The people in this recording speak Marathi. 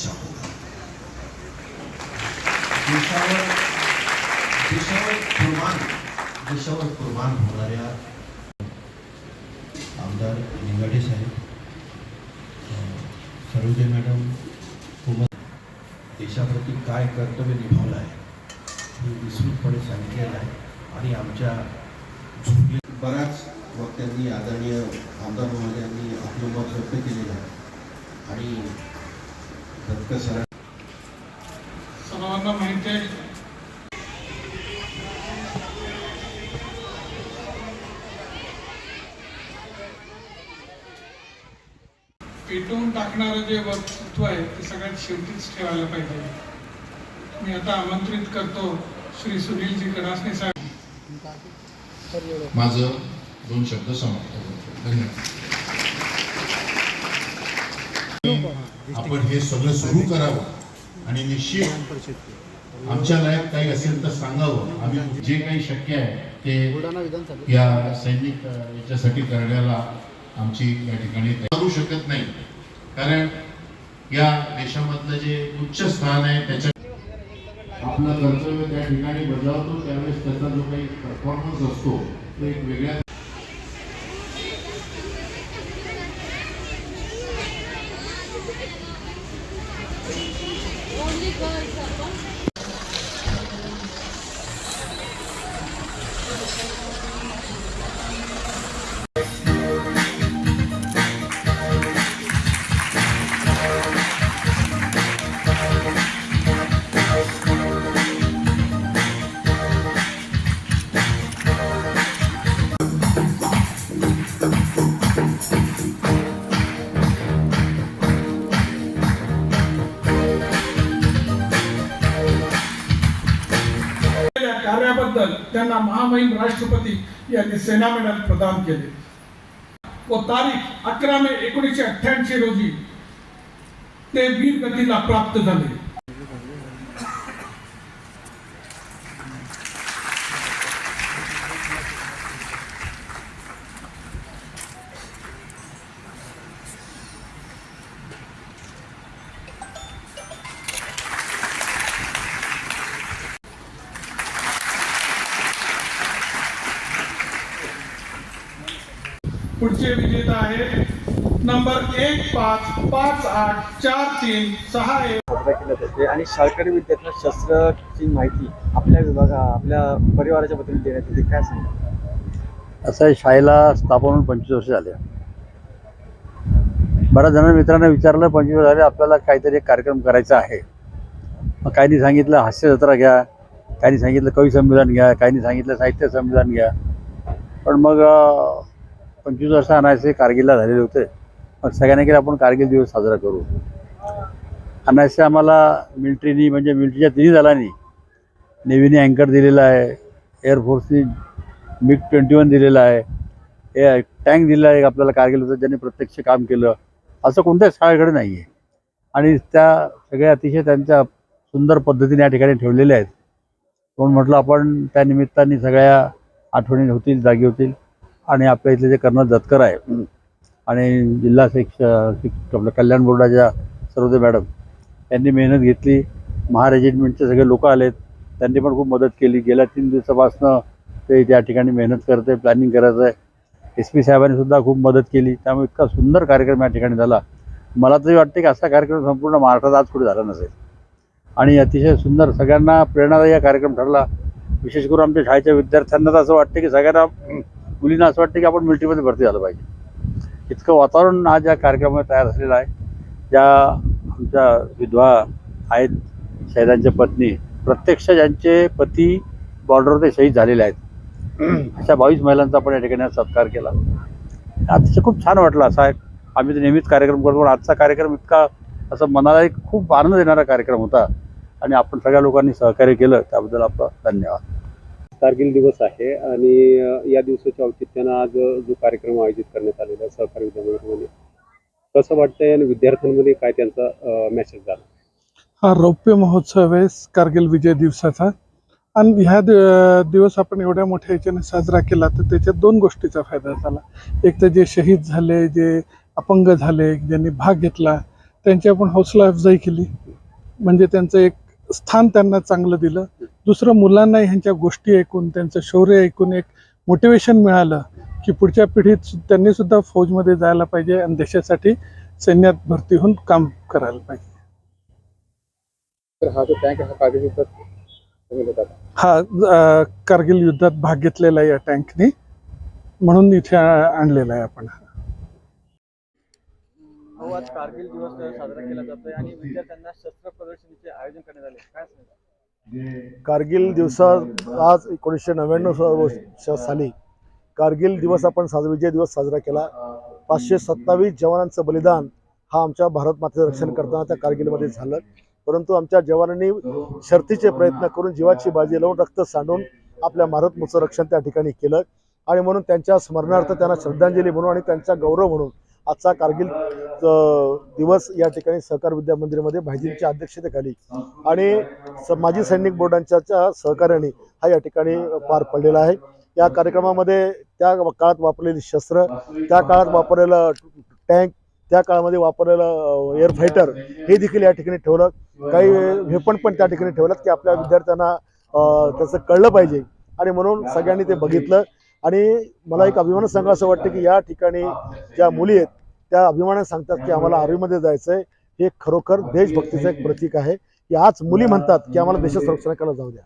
दिशा. होता देशावर देशावर कुर्बान. देशावर कुर्बान होणाऱ्या आमदार निंगाडे साहेब अं, सरोदे मॅडम कुमार देशाप्रती काय कर्तव्य निभावलं आहे हे विस्तृतपणे सांगितलेलं आहे. आणि आमच्या झुकले बऱ्याच वक्त्यांनी आदरणीय आमदार महोदयांनी आपलं मत व्यक्त केलेलं आहे. आणि सर्वांना माहिती आहे. पेटवून टाकणारं जे वक्तृत्व आहे ते सगळ्यात शेवटीच ठेवायला पाहिजे. मी आता आमंत्रित करतो श्री सुनीलजी कडासने साहेब. माझं दोन शब्द समाप्त करतो धन्यवाद. आपण हे सगळं सुरू करावं. आणि निश्चित आमच्या लायक काही असेल तर सांगावं. आम्ही जे काही शक्य आहे ते या सैनिक याच्यासाठी करण्याला आमची या ठिकाणी करू शकत नाही. कारण या देशामधलं जे उच्च स्थान आहे त्याच्या आपलं कर्तव्य त्या ठिकाणी बजावतो. त्यावेळेस त्याचा जो काही परफॉर्मन्स असतो तो एक वेगळ्या Ouais. कार्याबद्दल त्यांना महामहिम राष्ट्रपती यांनी सेना मेडल प्रदान केले. व तारीख अकरा मे एकोणीसशे अठ्ठ्याऐंशी रोजी ते वीर गतीला प्राप्त झाले. पुढचे विजेता आहे नंबर एक पाच पाच आठ चार तीन सहा एक. आणि शाळकरी विद्यार्थ्यांना शस्त्राची माहिती आपल्या विभागा आपल्या परिवाराच्या बद्दल देण्यात येते. काय सांगा असं आहे शाळेला स्थापन होऊन पंचवीस वर्ष झाले. बऱ्याच जणांना मित्रांना विचारलं पंचवीस वर्ष झाले आपल्याला काहीतरी एक कार्यक्रम करायचा आहे. मग काहींनी सांगितलं हास्य जत्रा घ्या. काहींनी सांगितलं कवी संमेलन घ्या. काहींनी सांगितलं साहित्य संमेलन घ्या. पण मग पंचवीस वर्ष अनायसे कारगिलला झालेले होते. मग सगळ्यांनी केलं आपण कारगिल दिवस साजरा करू. अनायसे आम्हाला मिलिटरीनी म्हणजे मिलिटरीच्या तिन्ही दलांनी नेव्हीने अँकर दिलेला आहे एअरफोर्सनी मिग ट्वेंटी वन दिलेला आहे हे टँक दिलेला आहे आपल्याला कारगिल होतं ज्यांनी प्रत्यक्ष काम केलं. असं कोणत्याच शाळेकडे नाही आहे. आणि त्या सगळ्या अतिशय त्यांच्या सुंदर पद्धतीने या ठिकाणी ठेवलेल्या आहेत. म्हणून म्हटलं आपण त्या निमित्ताने सगळ्या आठवणी होतील जागी होतील. आणि आपल्या इथले जे कर्नल दत्कर आहे आणि जिल्हा शिक्ष शिक आपल्या कल्याण बोर्डाच्या सर्वोदय मॅडम यांनी मेहनत घेतली. महारेजिमेंटचे सगळे लोक आलेत. त्यांनी पण खूप मदत केली. गेल्या तीन दिवसापासनं ते त्या ठिकाणी मेहनत करत आहे प्लॅनिंग करत आहे एस पी साहेबांनी सुद्धा खूप मदत केली. त्यामुळे इतका सुंदर कार्यक्रम या ठिकाणी झाला. मला तरी वाटते की असा कार्यक्रम संपूर्ण महाराष्ट्रात आज कुठे झाला नसेल. आणि अतिशय सुंदर सगळ्यांना प्रेरणादायी हा कार्यक्रम ठरला. विशेष करून आमच्या शाळेच्या विद्यार्थ्यांना तर असं वाटतं की सगळ्यांना मुलींना असं वाटतं की आपण मिलिटरीमध्ये भरती झालं पाहिजे. इतकं वातावरण आज या कार्यक्रमामध्ये तयार झालेलं आहे ज्या आमच्या विधवा आहेत शहीदांच्या पत्नी प्रत्यक्ष ज्यांचे पती बॉर्डरवर ते शहीद झालेले आहेत. अशा बावीस महिलांचा आपण या ठिकाणी सत्कार केला. अतिशय खूप छान वाटलं असा एक आम्ही तर नेहमीच कार्यक्रम करतो पण आजचा कार्यक्रम इतका असं मनाला एक खूप आनंद देणारा कार्यक्रम होता. आणि आपण सगळ्या लोकांनी सहकार्य केलं त्याबद्दल आपलं धन्यवाद. कारगिल दिवस आहे आणि या दिवसाच्या औचित्यानं आज जो कार्यक्रम आयोजित करण्यात आलेला आहे सहकारी विद्यामंडळामध्ये कसं वाटतंय आणि विद्यार्थ्यांमध्ये काय त्यांचा मेसेज झाला? हा रौप्य महोत्सव आहे कारगिल विजय दिवसाचा. आणि ह्या दिवस आपण एवढ्या मोठ्या याच्याने साजरा केला तर त्याच्यात दोन गोष्टीचा फायदा झाला. एक तर जे शहीद झाले जे अपंग झाले ज्यांनी भाग घेतला त्यांची आपण हौसला अफजाई केली. म्हणजे त्यांचं एक स्थान त्यांना चांगलं दिलं. दुसरं मुलांना ह्यांच्या गोष्टी ऐकून त्यांचं शौर्य ऐकून एक मोटिवेशन मिळालं की पुढच्या पिढीत त्यांनी सुद्धा फौजमध्ये जायला पाहिजे आणि देशासाठी सैन्यात भरती होऊन काम करायला पाहिजे. तर हा जो टँक हा कारगिल युद्धात हा कारगिल भाग घेतलेला आहे या टँकने म्हणून इथे आणलेला आहे आपण हो. आज कारगिल दिवस साजरा केला जातोय आणि विद्यार्थ्यांना शस्त्र प्रदर्शनीचे आयोजन करण्यात आले. काय सांगा कारगिल दिवसात आज एकोणीसशे नव्याण्णव साली कारगिल दिवस आपण साजरा विजय दिवस साजरा केला. पाचशे सत्तावीस जवानांचं बलिदान हा आमच्या भारत मातेचं रक्षण करताना त्या कारगिलमध्ये झालं. परंतु आमच्या जवानांनी शर्तीचे प्रयत्न करून जीवाची बाजी लावून रक्त सांडून आपल्या भारत रक्षण त्या ठिकाणी केलं. आणि म्हणून त्यांच्या स्मरणार्थ त्यांना श्रद्धांजली म्हणून आणि त्यांचा गौरव म्हणून आजचा कारगिल दिवस या ठिकाणी सहकार विद्या मंदिरमध्ये भाईजींच्या अध्यक्षतेखाली आणि स- माजी सैनिक बोर्डांच्या सहकार्याने हा या ठिकाणी पार पडलेला आहे. या कार्यक्रमामध्ये त्या काळात वापरलेली शस्त्र त्या काळात वापरलेलं टँक त्या काळामध्ये वापरलेलं एअर फायटर हे देखील या ठिकाणी ठेवलं. काही वेपण पण त्या ठिकाणी ठेवलं की आपल्या विद्यार्थ्यांना त्याचं कळलं पाहिजे. आणि म्हणून सगळ्यांनी ते बघितलं. आणि मला एक अभिमान सांगा असं वाटतं की या ठिकाणी ज्या मुली आहेत त्या अभिमानाने सांगतात की आम्हाला आर्मीमध्ये जायचं आहे हे खरोखर देशभक्तीचं एक प्रतीक आहे. की आज मुली म्हणतात की आम्हाला देशात संरक्षण करायला जाऊ द्या.